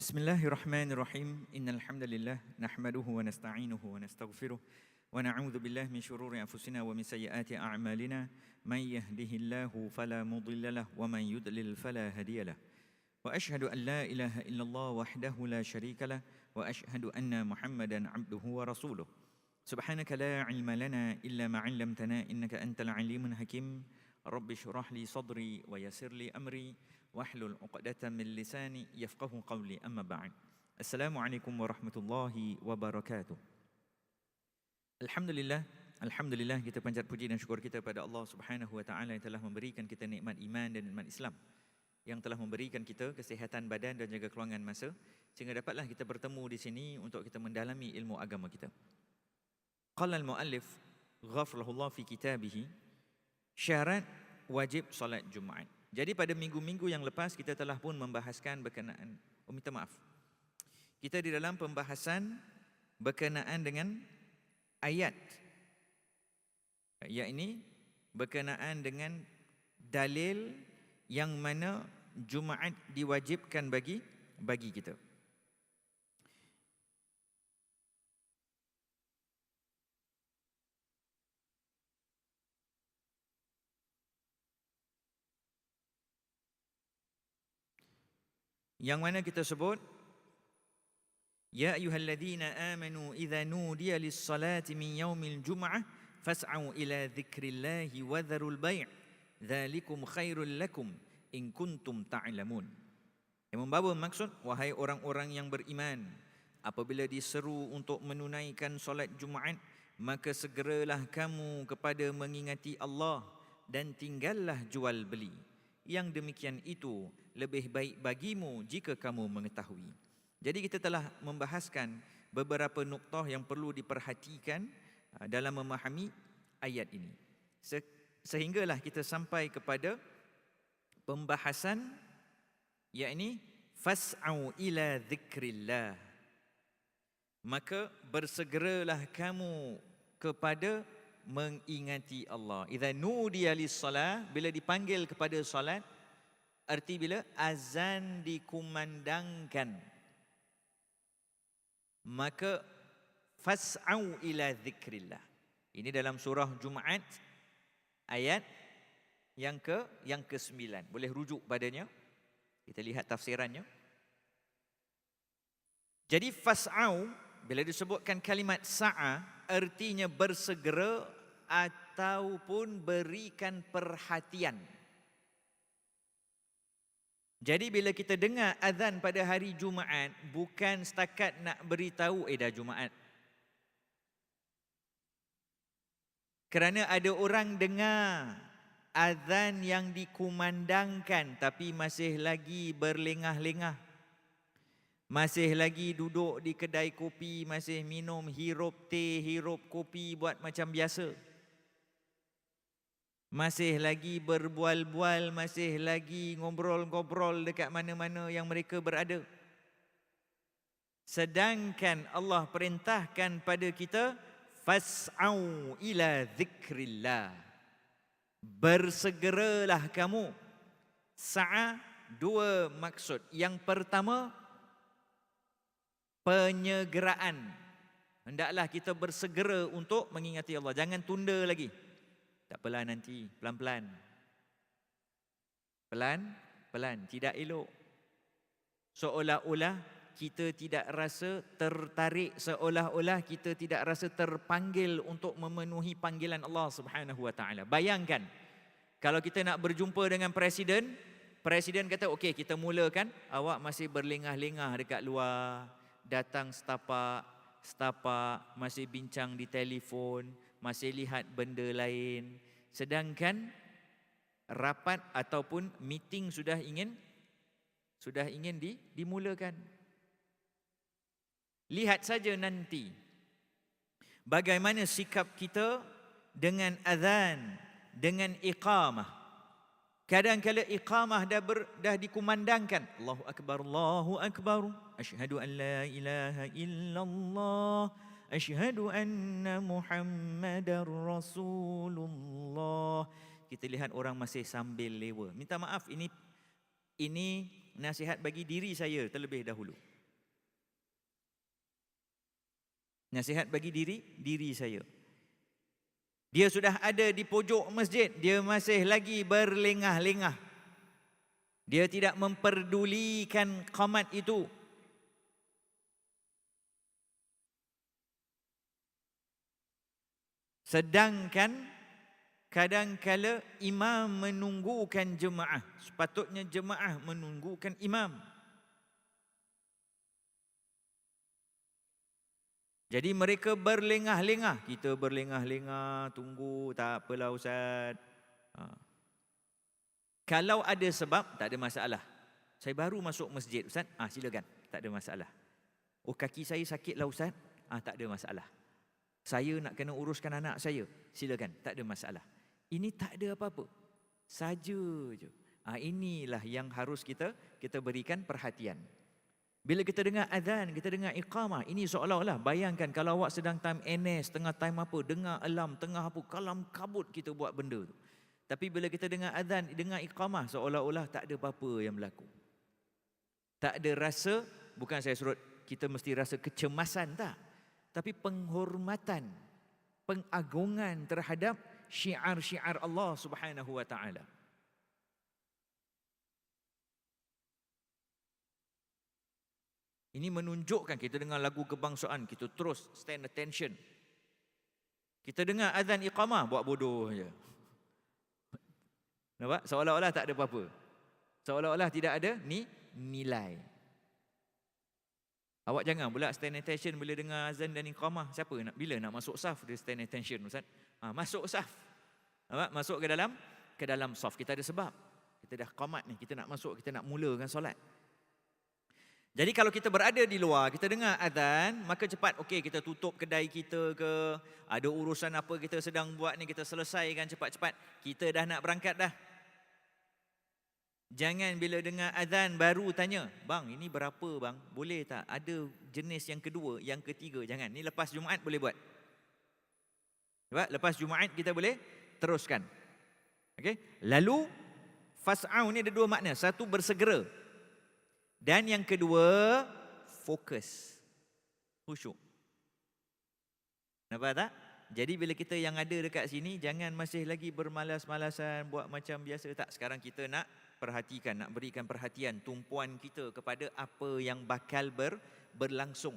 بسم الله الرحمن الرحيم إن الحمد لله نحمده ونستعينه ونستغفره ونعوذ بالله من شرور أنفسنا ومن سيئات أعمالنا من يهده الله فلا مضل له ومن يضلل فلا هادي له وأشهد أن لا إله إلا الله وحده لا شريك له وأشهد أن محمدا عبده ورسوله سبحانك لا علم لنا إلا ما علمتنا إنك أنت العليم الحكيم رب اشرح لي صدري ويسر لي أمري wahlul 'uqdatam min lisani yafqahu qawli. Amma ba'd. Assalamualaikum warahmatullahi wabarakatuh. Alhamdulillah alhamdulillah kita panjat puji dan syukur kita pada Allah Subhanahu wa taala yang telah memberikan kita nikmat iman dan nikmat Islam. Yang telah memberikan kita kesihatan badan dan jaga keluangan masa sehingga dapatlah kita bertemu di sini untuk kita mendalami ilmu agama kita. Qala al muallif ghafrahullah fi kitabih syarat wajib solat jumaat. Jadi pada minggu-minggu yang lepas kita telah pun membahaskan berkenaan oh minta maaf. Kita di dalam pembahasan berkenaan dengan ayat ayat ini berkenaan dengan dalil yang mana Jumaat diwajibkan bagi bagi kita. Yang mana kita sebut Ya ayyuhalladzina amanu idza nudiya lis-salati min yaumil jum'ah fas'au ila dzikrillahi wa dzarul bai' dzalikum khairul lakum in kuntum ta'lamun. Ta Imam Babu maksud wahai orang-orang yang beriman apabila diseru untuk menunaikan solat Jumaat maka segeralah kamu kepada mengingati Allah dan tinggallah jual beli yang demikian itu lebih baik bagimu jika kamu mengetahui jadi kita telah membahaskan beberapa nuktah yang perlu diperhatikan uh, dalam memahami ayat ini. Sehinggalah kita sampai kepada pembahasan yakni fas'au ila dzikrillah. Maka bersegeralah kamu kepada mengingati Allah. Idza nudiya lis-salah bila dipanggil kepada solat arti bila azan dikumandangkan maka fas'au ila zikrillah. Ini dalam surah Jumaat ayat yang ke yang ke-9. Boleh rujuk padanya. Kita lihat tafsirannya. Jadi fas'au bila disebutkan kalimat sa'a artinya bersegera ataupun berikan perhatian. Jadi bila kita dengar azan pada hari Jumaat bukan setakat nak beritahu eh dah Jumaat. Kerana ada orang dengar azan yang dikumandangkan tapi masih lagi berlengah-lengah. Masih lagi duduk di kedai kopi, masih minum hirup teh, hirup kopi buat macam biasa masih lagi berbual-bual, masih lagi ngobrol-ngobrol dekat mana-mana yang mereka berada. Sedangkan Allah perintahkan pada kita fas'au ila zikrillah. Bersegeralah kamu. Sa'a dua maksud. Yang pertama penyegeraan. Hendaklah kita bersegera untuk mengingati Allah. Jangan tunda lagi. Tak apalah nanti, pelan-pelan. Pelan, pelan, tidak elok. Seolah-olah kita tidak rasa tertarik, seolah-olah kita tidak rasa terpanggil untuk memenuhi panggilan Allah Subhanahu Wa Taala. Bayangkan kalau kita nak berjumpa dengan presiden, presiden kata, "Okey, kita mulakan." Awak masih berlengah-lengah dekat luar, datang setapak, setapak, masih bincang di telefon, masih lihat benda lain. Sedangkan rapat ataupun meeting sudah ingin sudah ingin di, dimulakan. Lihat saja nanti bagaimana sikap kita dengan azan dengan iqamah. Kadang-kala iqamah dah ber, dah dikumandangkan. Allahu akbar Allahu akbar. Asyhadu an la ilaha illallah أشهد أن محمد رسول الله kita lihat orang masih sambil lewa. Minta maaf, ini ini nasihat bagi diri saya terlebih dahulu. Nasihat bagi diri, diri saya. Dia sudah ada di pojok masjid, dia masih lagi berlengah-lengah. Dia tidak memperdulikan qamat itu, Sedangkan kadang-kala imam menunggukan jemaah. Sepatutnya jemaah menunggukan imam. Jadi mereka berlengah-lengah. Kita berlengah-lengah, tunggu, tak apalah Ustaz. Ha. Kalau ada sebab, tak ada masalah. Saya baru masuk masjid, Ustaz. Ah, ha, silakan, tak ada masalah. Oh, kaki saya sakit lah Ustaz. Ah, ha, tak ada masalah. Saya nak kena uruskan anak saya. Silakan, tak ada masalah. Ini tak ada apa-apa. Saja je. Ha, inilah yang harus kita kita berikan perhatian. Bila kita dengar azan, kita dengar iqamah, ini seolah-olah bayangkan kalau awak sedang time NS, tengah time apa, dengar alam, tengah apa, kalam kabut kita buat benda tu. Tapi bila kita dengar azan, dengar iqamah, seolah-olah tak ada apa-apa yang berlaku. Tak ada rasa, bukan saya suruh kita mesti rasa kecemasan tak. Tapi penghormatan, pengagungan terhadap syiar-syiar Allah Subhanahu wa taala. Ini menunjukkan kita dengar lagu kebangsaan, kita terus stand attention. Kita dengar azan iqamah, buat bodoh saja. Nampak? Seolah-olah tak ada apa-apa. Seolah-olah tidak ada ni nilai. Awak jangan pula stand attention bila dengar azan dan iqamah. Siapa nak bila nak masuk saf dia stand attention Ustaz? Ha, masuk saf. Nampak? Masuk ke dalam ke dalam saf. Kita ada sebab. Kita dah qamat ni, kita nak masuk, kita nak mulakan solat. Jadi kalau kita berada di luar, kita dengar azan, maka cepat okey kita tutup kedai kita ke, ada urusan apa kita sedang buat ni kita selesaikan cepat-cepat. Kita dah nak berangkat dah. Jangan bila dengar azan baru tanya, "Bang, ini berapa bang? Boleh tak ada jenis yang kedua, yang ketiga?" Jangan. Ni lepas Jumaat boleh buat. Sebab lepas Jumaat kita boleh teruskan. Okey? Lalu fas'au ni ada dua makna. Satu bersegera, dan yang kedua, fokus. Khusyuk. Nampak tak? Jadi bila kita yang ada dekat sini, jangan masih lagi bermalas-malasan, buat macam biasa. Tak, sekarang kita nak perhatikan, nak berikan perhatian tumpuan kita kepada apa yang bakal ber, berlangsung.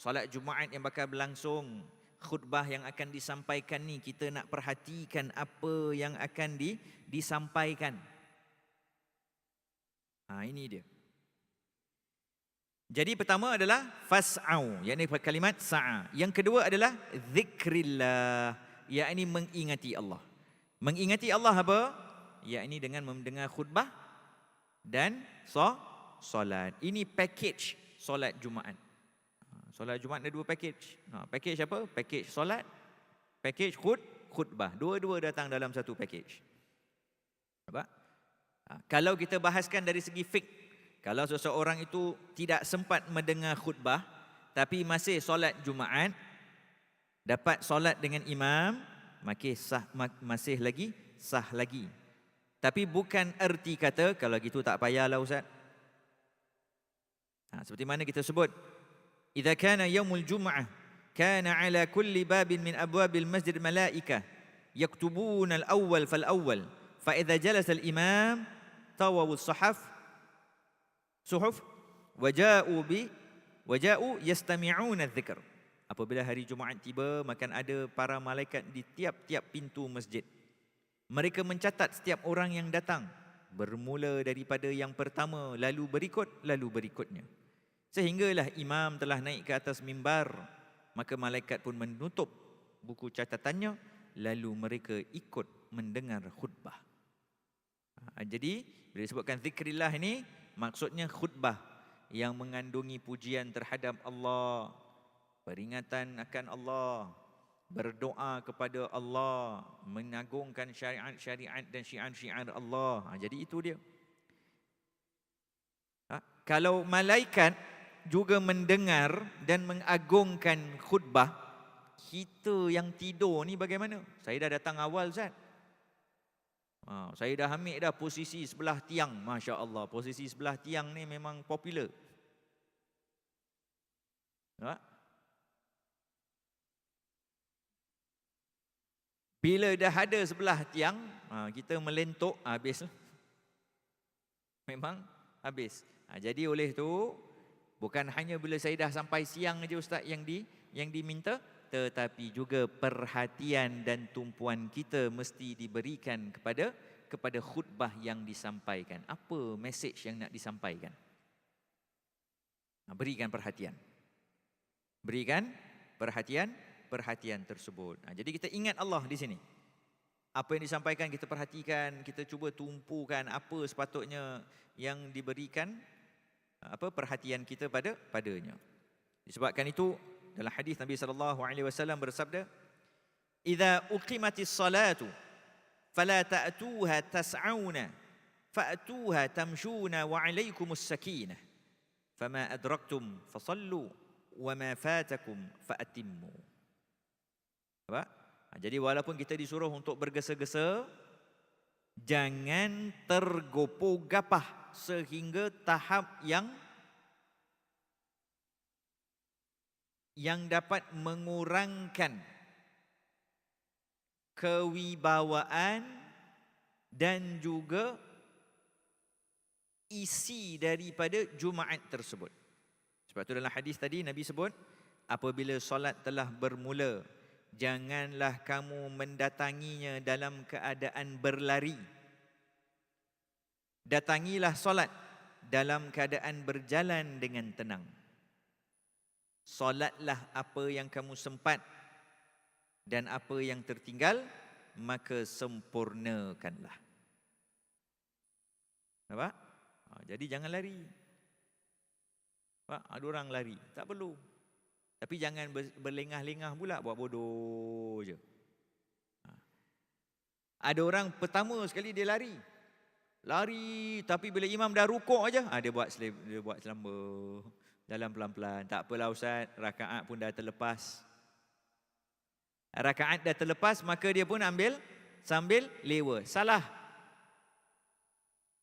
Salat Jumaat yang bakal berlangsung, khutbah yang akan disampaikan ni, kita nak perhatikan apa yang akan di, disampaikan. Ha, ini dia. Jadi pertama adalah fas'au, yakni kalimat sa'a. Yang kedua adalah zikrillah, yakni mengingati Allah. Mengingati Allah apa? Yakni dengan mendengar khutbah dan so, solat. Ini package solat Jumaat. Ha, solat Jumaat ada dua package. Ha, package apa? Package solat, package khut, khutbah. Dua-dua datang dalam satu package. Apa? Ha, kalau kita bahaskan dari segi fiqh, kalau seseorang itu tidak sempat mendengar khutbah tapi masih solat Jumaat dapat solat dengan imam masih sah masih lagi sah lagi. Tapi bukan erti kata kalau gitu tak payahlah ustaz. Ha, seperti mana kita sebut? Idza kana yaumul jum'ah kana ala kulli babin min abwabil masjid malaikah yaktubuna al-awwal fal-awwal fa idza jalasa al-imam tawawu as-sahaf suhuf waja'u bi waja'u yastami'una dzikr apabila hari Jumaat tiba maka ada para malaikat di tiap-tiap pintu masjid mereka mencatat setiap orang yang datang bermula daripada yang pertama lalu berikut lalu berikutnya. Sehinggalah imam telah naik ke atas mimbar. Maka malaikat pun menutup buku catatannya lalu mereka ikut mendengar khutbah. Ha, jadi bila disebutkan zikrillah ini Maksudnya khutbah yang mengandungi pujian terhadap Allah, peringatan akan Allah, berdoa kepada Allah, mengagungkan syariat-syariat dan syiar-syiar Allah. Ha, jadi itu dia. Ha? Kalau malaikat juga mendengar dan mengagungkan khutbah, kita yang tidur ni bagaimana? Saya dah datang awal Zat. Ha, saya dah ambil dah posisi sebelah tiang. Masya Allah. Posisi sebelah tiang ni memang popular. Ha? Bila dah ada sebelah tiang, ha, kita melentok habis. Memang habis. Ha, jadi oleh tu bukan hanya bila saya dah sampai siang aja ustaz yang di yang diminta tetapi juga perhatian dan tumpuan kita mesti diberikan kepada kepada khutbah yang disampaikan. Apa message yang nak disampaikan? Ha, berikan perhatian. Berikan perhatian perhatian tersebut. Ha, jadi kita ingat Allah di sini. Apa yang disampaikan kita perhatikan, kita cuba tumpukan apa sepatutnya yang diberikan apa perhatian kita pada padanya. Disebabkan itu dalam hadis Nabi sallallahu alaihi wasallam bersabda, "Idza uqimatis salatu fala ta'tuha tas'auna fa'tuha tamshuna wa 'alaikumus sakinah. Fama adraktum fasallu wa ma fatakum fa'timmu." Apa? Ha, jadi walaupun kita disuruh untuk bergesa-gesa, jangan tergopoh gapah sehingga tahap yang yang dapat mengurangkan kewibawaan dan juga isi daripada Jumaat tersebut. Sebab itu dalam hadis tadi Nabi sebut apabila solat telah bermula janganlah kamu mendatanginya dalam keadaan berlari. Datangilah solat dalam keadaan berjalan dengan tenang. Solatlah apa yang kamu sempat dan apa yang tertinggal, maka sempurnakanlah. Nampak? Ha, jadi jangan lari. Nampak? Ada orang lari. Tak perlu. Tapi jangan berlengah-lengah pula buat bodoh je. Ha. Ada orang pertama sekali dia lari. Lari tapi bila imam dah rukuk aja, ha, dia buat dia buat selamba dalam pelan-pelan. Tak apalah ustaz, rakaat pun dah terlepas. Rakaat dah terlepas maka dia pun ambil sambil lewa. Salah.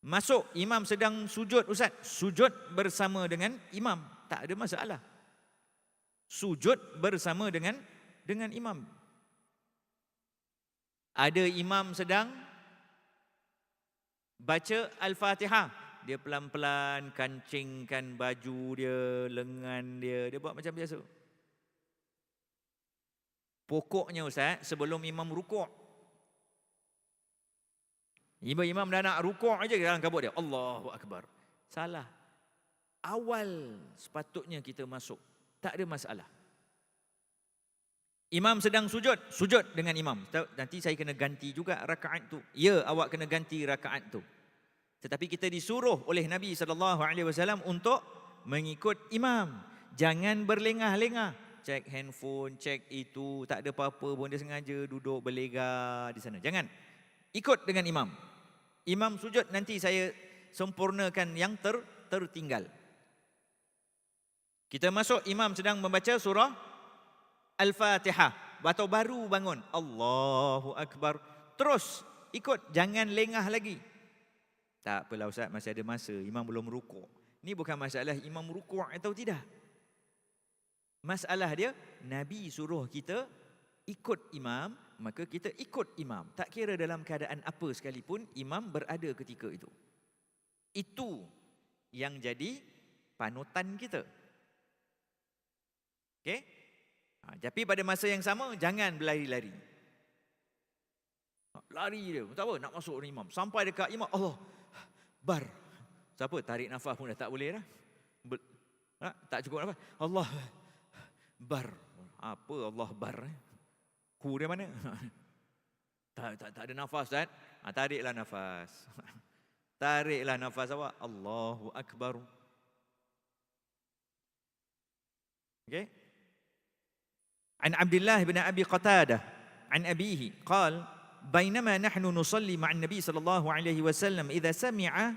Masuk imam sedang sujud ustaz, sujud bersama dengan imam. Tak ada masalah sujud bersama dengan dengan imam. Ada imam sedang baca Al-Fatihah. Dia pelan-pelan kancingkan baju dia, lengan dia. Dia buat macam biasa. Pokoknya Ustaz, sebelum imam rukuk. Imam-imam dah nak rukuk aja dalam kabut dia. Allahu Akbar. Salah. Awal sepatutnya kita masuk tak ada masalah. Imam sedang sujud, sujud dengan imam. Nanti saya kena ganti juga rakaat tu. Ya, awak kena ganti rakaat tu. Tetapi kita disuruh oleh Nabi sallallahu alaihi wasallam untuk mengikut imam. Jangan berlengah-lengah. Cek handphone, cek itu, tak ada apa-apa pun dia sengaja duduk berlega di sana. Jangan. Ikut dengan imam. Imam sujud nanti saya sempurnakan yang ter tertinggal. Kita masuk imam sedang membaca surah Al-Fatihah. Atau baru bangun. Allahu Akbar. Terus ikut. Jangan lengah lagi. Tak apalah Ustaz, masih ada masa. Imam belum rukuk. Ini bukan masalah imam rukuk atau tidak. Masalah dia, Nabi suruh kita ikut imam, maka kita ikut imam. Tak kira dalam keadaan apa sekalipun, imam berada ketika itu. Itu yang jadi panutan kita. Okey? Ha, tapi pada masa yang sama jangan berlari-lari. Lari dia, tak apa nak masuk imam. Sampai dekat imam, Allah bar. Siapa tarik nafas pun dah tak boleh dah. Ber, ha, tak cukup nafas. Allah bar. Apa Allah bar? Eh? Hu dia mana? tak, tak, tak ada nafas kan? Ha, tariklah nafas. tariklah nafas awak. Allahu Akbar. Okay? عن عبد الله بن أبي قتادة عن أبيه قال بينما نحن نصلي مع النبي صلى الله عليه وسلم إذا سمع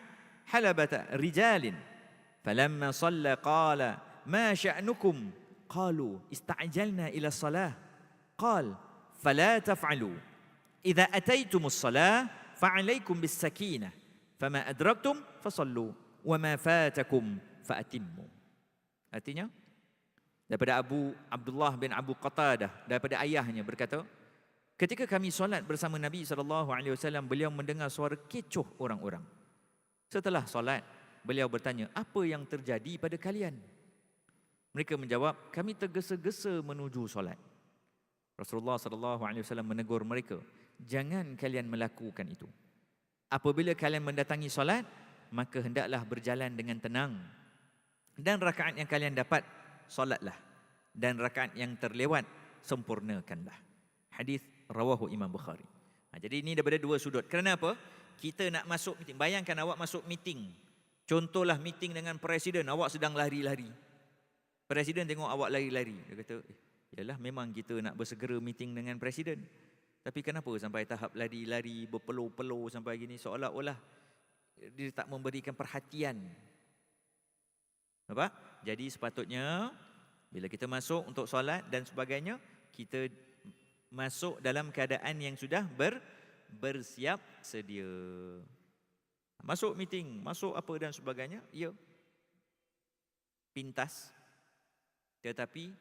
حلبة رجال. فلما صلى قال ما شأنكم؟ قالوا استعجلنا إلى الصلاة. قال فلا تفعلوا. إذا أتيتم الصلاة فعليكم بالسكينة. فما أدركتم فصلوا. وما فاتكم فأتموا. artinya daripada Abu Abdullah bin Abu Qatadah daripada ayahnya berkata Ketika kami solat bersama Nabi sallallahu alaihi wasallam, beliau mendengar suara kecoh orang-orang. Setelah solat, beliau bertanya, "Apa yang terjadi pada kalian?" Mereka menjawab, "Kami tergesa-gesa menuju solat." Rasulullah sallallahu alaihi wasallam menegur mereka, "Jangan kalian melakukan itu. Apabila kalian mendatangi solat, maka hendaklah berjalan dengan tenang. Dan rakaat yang kalian dapat, solatlah. Dan rakaat yang terlewat, sempurnakanlah." Hadis rawahu Imam Bukhari. Ha, jadi ini daripada dua sudut. Kerana apa? Kita nak masuk meeting. Bayangkan awak masuk meeting. Contohlah meeting dengan presiden, awak sedang lari-lari. Presiden tengok awak lari-lari. Dia kata, eh, yalah memang kita nak bersegera meeting dengan presiden. Tapi kenapa sampai tahap lari-lari, berpeluh-peluh sampai gini seolah-olah dia tak memberikan perhatian. Apa? Jadi sepatutnya bila kita masuk untuk solat dan sebagainya, kita masuk dalam keadaan yang sudah ber, bersiap sedia. Masuk meeting, masuk apa dan sebagainya, ya. Pintas. Tetapi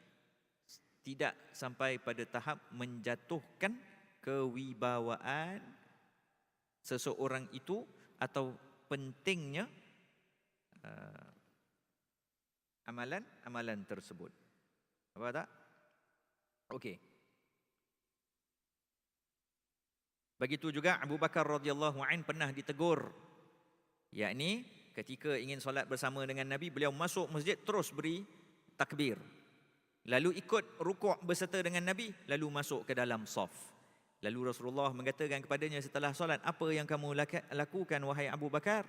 tidak sampai pada tahap menjatuhkan kewibawaan seseorang itu atau pentingnya uh, amalan-amalan tersebut. Apa tak? Okey. Begitu juga Abu Bakar radhiyallahu an pernah ditegur. Yakni ketika ingin solat bersama dengan Nabi, beliau masuk masjid terus beri takbir. Lalu ikut rukuk berserta dengan Nabi, lalu masuk ke dalam saf. Lalu Rasulullah mengatakan kepadanya setelah solat, apa yang kamu lakukan wahai Abu Bakar?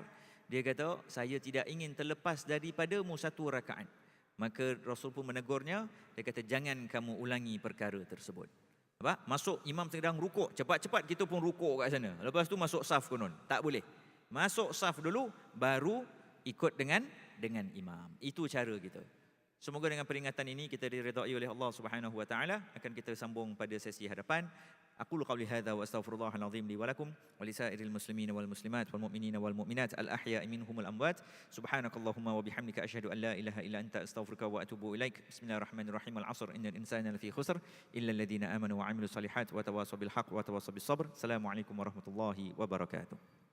Dia kata, saya tidak ingin terlepas daripadamu satu rakaat. Maka Rasul pun menegurnya, dia kata, jangan kamu ulangi perkara tersebut. Apa? Masuk imam sedang rukuk, cepat-cepat kita pun rukuk kat sana. Lepas tu masuk saf konon. Tak boleh. Masuk saf dulu baru ikut dengan dengan imam. Itu cara kita. Semoga dengan peringatan ini kita diridai oleh Allah Subhanahu wa taala akan kita sambung pada sesi hadapan. Aku qawli hadza wa astaghfirullahal azim li wa lakum wa li sairil muslimin wal muslimat wal mu'minina wal mu'minat al ahya minhum al amwat. Subhanakallahumma wa bihamdika ashhadu an la ilaha illa anta astaghfiruka wa atubu ilaik. Bismillahirrahmanirrahim. Al asr innal insana lafi khusr illa alladhina amanu wa amilus salihat wa tawasaw bil haqq wa tawasaw bis sabr. Assalamualaikum warahmatullahi wabarakatuh.